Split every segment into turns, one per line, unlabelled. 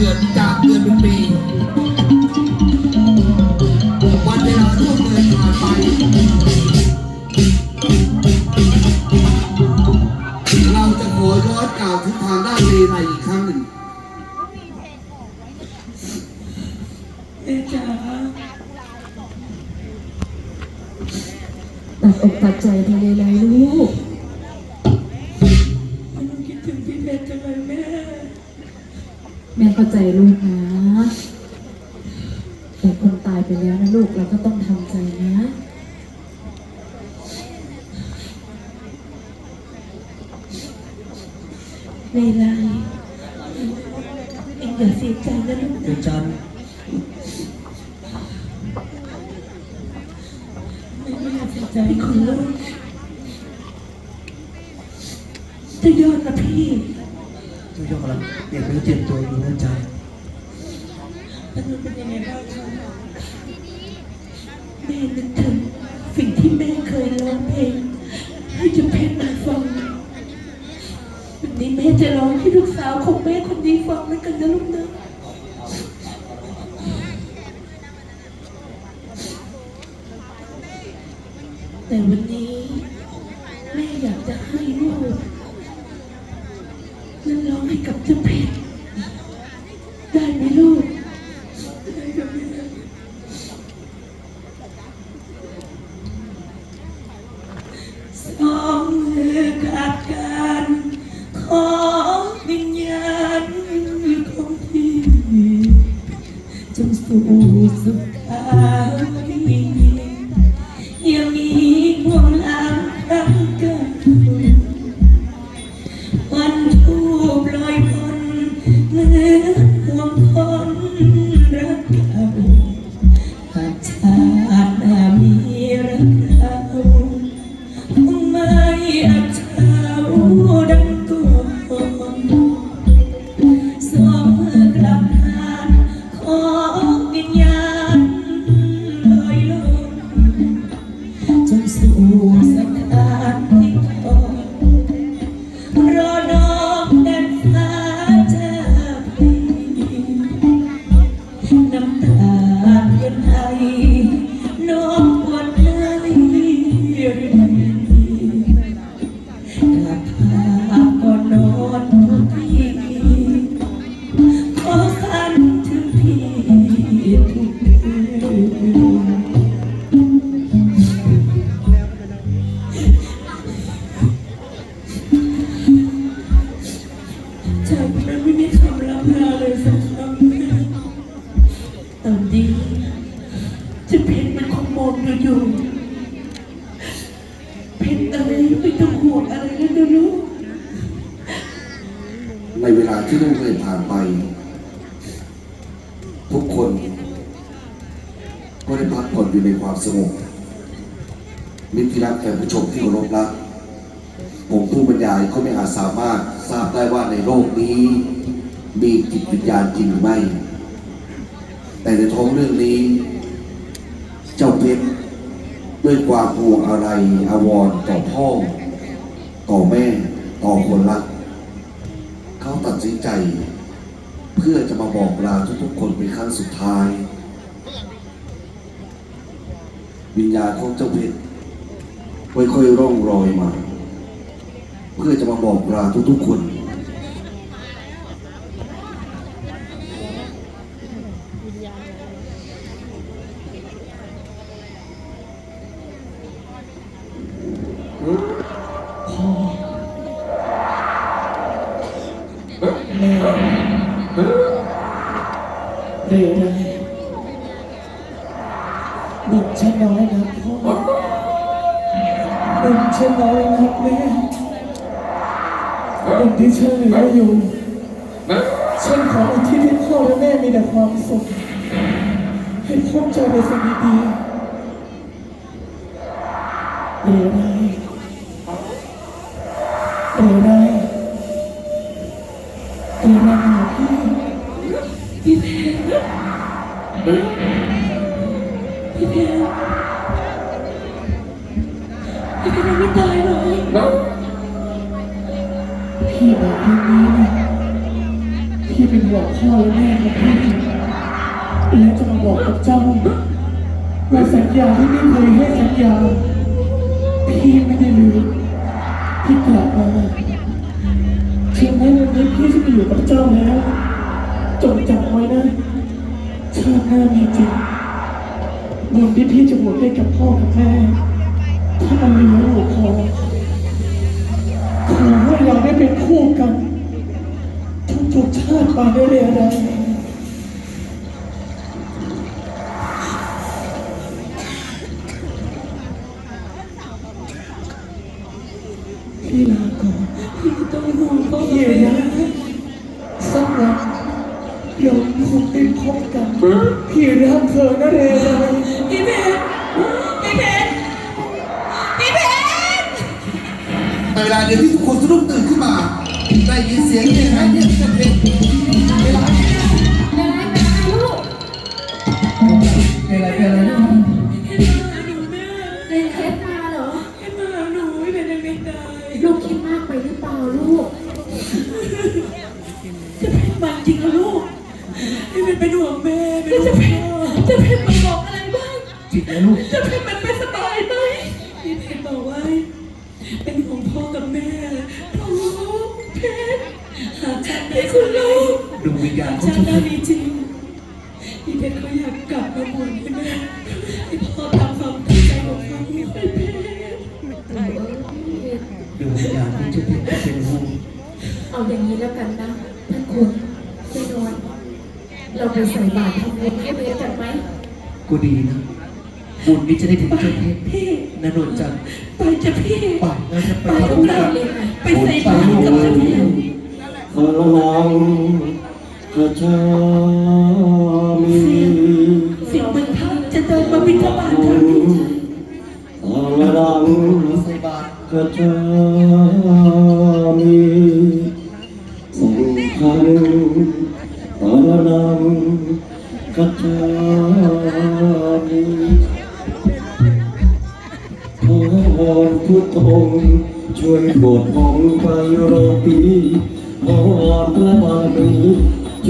ดือนจากเดือนเป็นปี วันเวลาล่วงเลยผ่านไปเราจะขอย้อนกล่าวถึงทางด้านเลไนอีกครั้งหนึ่ง
แม่จ๋า
ตัดอกตัดใจทะเลไรลูก
เข้า
ใจลูกนะแต่คนตายไปแล้วนะลูกเราก็ต้องทำใจนะ
ในไลน์เองอย่าเสียใจนะลูก
เดี๋ยวจัน
ไม่ไม่อย่าเสียใจคุณลูกจะยอดนะพี่
ตัวยกแล้วเด็กไม่รู้เจ็บตัวอยู่นะจัน
แล้วมันเป็นยังไงบ้างคะแม่นึกถึงสิ่งที่แม่เคยร้องเพลงให้จะเพชรมาฟังวันนี้แม่จะร้องให้ลูกสาวของแม่คนนี้ฟังแล้วกันนะลูกนะแต่วัน สองมือขากันของวิญญาณของพี่จงสู่สุด พี่น้ ในเวลา
ที่ล่วงเลยผ่านไป ทุกคนก็ได้พักผ่อนอยู่ในความสงบมิตรที่รักแฟนผู้ชมที่เคารพรักผมผู้บรรยายก็ไม่อาจสามารถทราบได้ว่าในโลกนี้ มีจิตวิญญาณจริงหรือไม่ แต่ในท้องเรื่องนี้ เจ้าเพชรด้วยความห่วงอะไรอาวรณ์ต่อพ่อ ต่อแม่ ต่อคนรัก ตัดสินใจ เพื่อจะมาบอกลาทุกๆคนเป็นครั้งสุดท้าย วิญญาณของเจ้าเพชรค่อยๆร่องรอยมา เพื่อจะมาบอกลาทุกๆคน
แม่เร็วได้บุญฉันน้อยนะพ่อบุญฉันน้อยนะแม่บุญที่ฉันเหลืออยู่ฉันขออุทิศให้พ่อและแม่มีแต่ความสุขให้พบเจอในสิ่งดีๆเร็วได้ พี่เพชรยังไม่ตายเลยพี่บอกเรื่องนี้นะพี่
พี่เป็นห่วงพ่อและแม่ของพี่และจะมาบอกกับเจ้าว่าสัญญาที่ไม่เคยให้สัญญา พี่ไม่ได้ลืมพี่กลับมาถึงแม้วันนี้พี่จะไปอยู่กับเจ้าแล้วจงจำไว้นะชาติหน้ามีจริงบุญที่พี่จะบวชให้กับพ่อกับแม่ ถ้ามันมีลูกคอขอให้เราได้เป็นคู่กันทุกๆชาติมาได้เรื่อยๆ ลาเดี
ยวที่ทุกคนสะดุ้งตื่นขึ้นมาได้ยินเสียงเพลงไทยเนี่ยเป็นเพลงเวลา
เป็นไรเป็นไรลูก
เป็นอะไรเป็นอะไรลูก
พี่เพชรมาหาหนูแม่
เรียนเคสมาเหรอ
พี่มาหาหนูพี่เพชรยังไม่ตาย
ลูกคิดมากไปหรือเปล่าลูก
จะเป็นมันจริงเหรอลูกพี่เพชรเป็นห่วงม่เป็นห่วงพ่อจะเป็นมันบอกอะไรบ้าง
จิตนะลูก
จะเป็นมันไม่สาณหา
ของ
ชา
เจ้า
ได้
เพชร
มีจริงพี่เพชรเขาอยากกลับมาบวชให้แม่ให้พ่อตามความตั้งใจของเขาพี่เพชร
ดวงวิญญาณของเจ้าเพชรเป็นห่วง
เอาอย่างนี้แล้วกันนะท่านคุณไปนอน เราไปใส่บาตรทำบุญให้เบสกันไหม
ก็ดีนะบุญนี้จะได้ถึงเจ้าเพชร
พี่
นนนท์จัง
ไปจะพี่
ไปเราจะไป
ไปกั
บ
เรา
เลย
ไปใส่บาตรกับเจ้าพี่
พลัง กระชามี
เสียงมันทักจะเดินมาบิณฑบาตทางนี้
พลัง
ใส่บาตร
กระชามี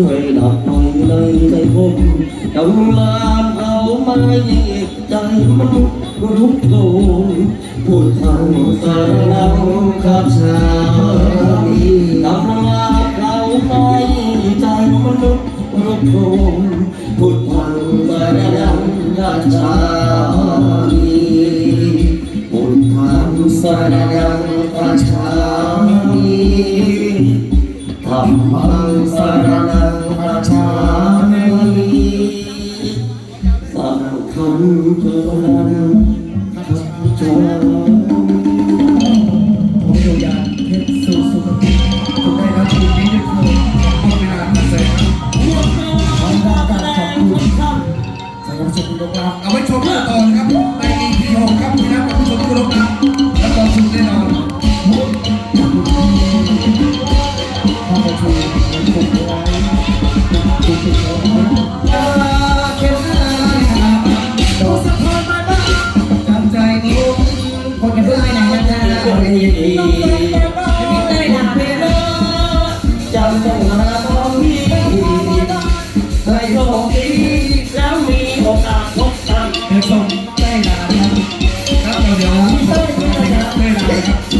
ช่วยดับไฟในใจผมกำลามเอาไม้ใจมนุษย์รุกโลงพุทธังสรณังคัจฉามิกำลามเอาไม้ใจมนุษย์รุกโลงพุทธังสรณังคัจฉามิพุทธังสรณัง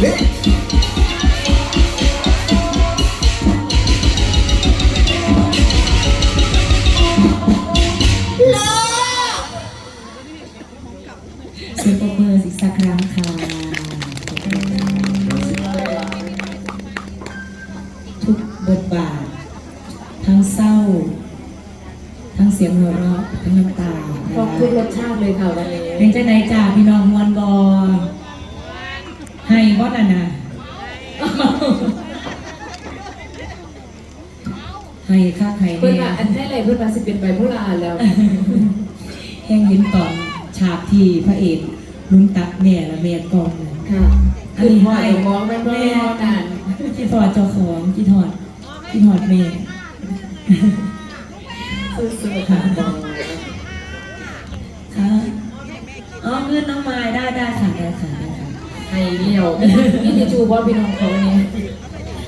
ครั
บเสีย
งปรบมือสิสักครั้งค่ะทุกบทบาท ทั้งเศร้า ทั้งเสียงหัวเราะทั้งน้ำตา
ขอบคุณรสชาติเลยค่ะวันนี้
เป็นใจังไหนจ้าพี่น้องมวนบอให้ บ่น่ะนะให้ค่าไข่
เพื่น
เนี่
ว่ายอันให้อะไรเพื่อนว่าสิเป็นไบโพลาร์แล้ว
แห้งยิ้มตอนฉากที่พระเอกลุ้นตักแม่และแม่กองน่ะ
ค่ะคือพ่อยมองแม่แม่นาน
คิทอดเจ้าของคิทอดคิทอดแม่
สู้ๆค่ะบอย
ค่ะอ๋อเงินน้องไม้ได้ได้ค่ะได้ค่ะได้ค่ะ
ให้เลี้ยวนี่ทิชชู่ว่าพี่น้องเขาเนี่ย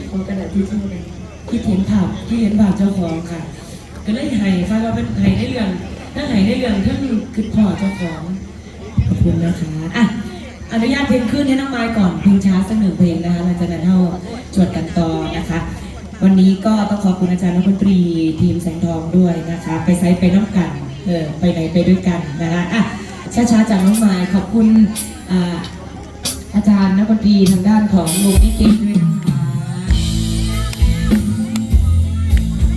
เขากระดาษทิชชู่เลย
คิดเห็นภาพที่เห็นภาพเจ้าของค่ะ ก็เลยให้ค่ะเราเป็นให้ได้เรื่องทั้งให้ได้เรื่องทั้งคือพ่อเจ้าของขอบคุณนะคะอะอนุญาตเพลงขึ้นให้น้องไม้ก่อนเพลงช้าสักหนึ่งเพลงนะคะหลังจากนั้นเท่าจวดกันต่อนะคะ วันนี้ก็ต้องขอบคุณอาจารย์นักดนตรีทีมแสงทองด้วยนะคะ ไปไซส์ไปน้ำกันเออไปไหนไปด้วยกันนะคะอะช้าๆจากน้องไม้ขอบคุณอ่า อาจารย์นักดนตรีทางด้านของวงนิเกด้วยนะคะ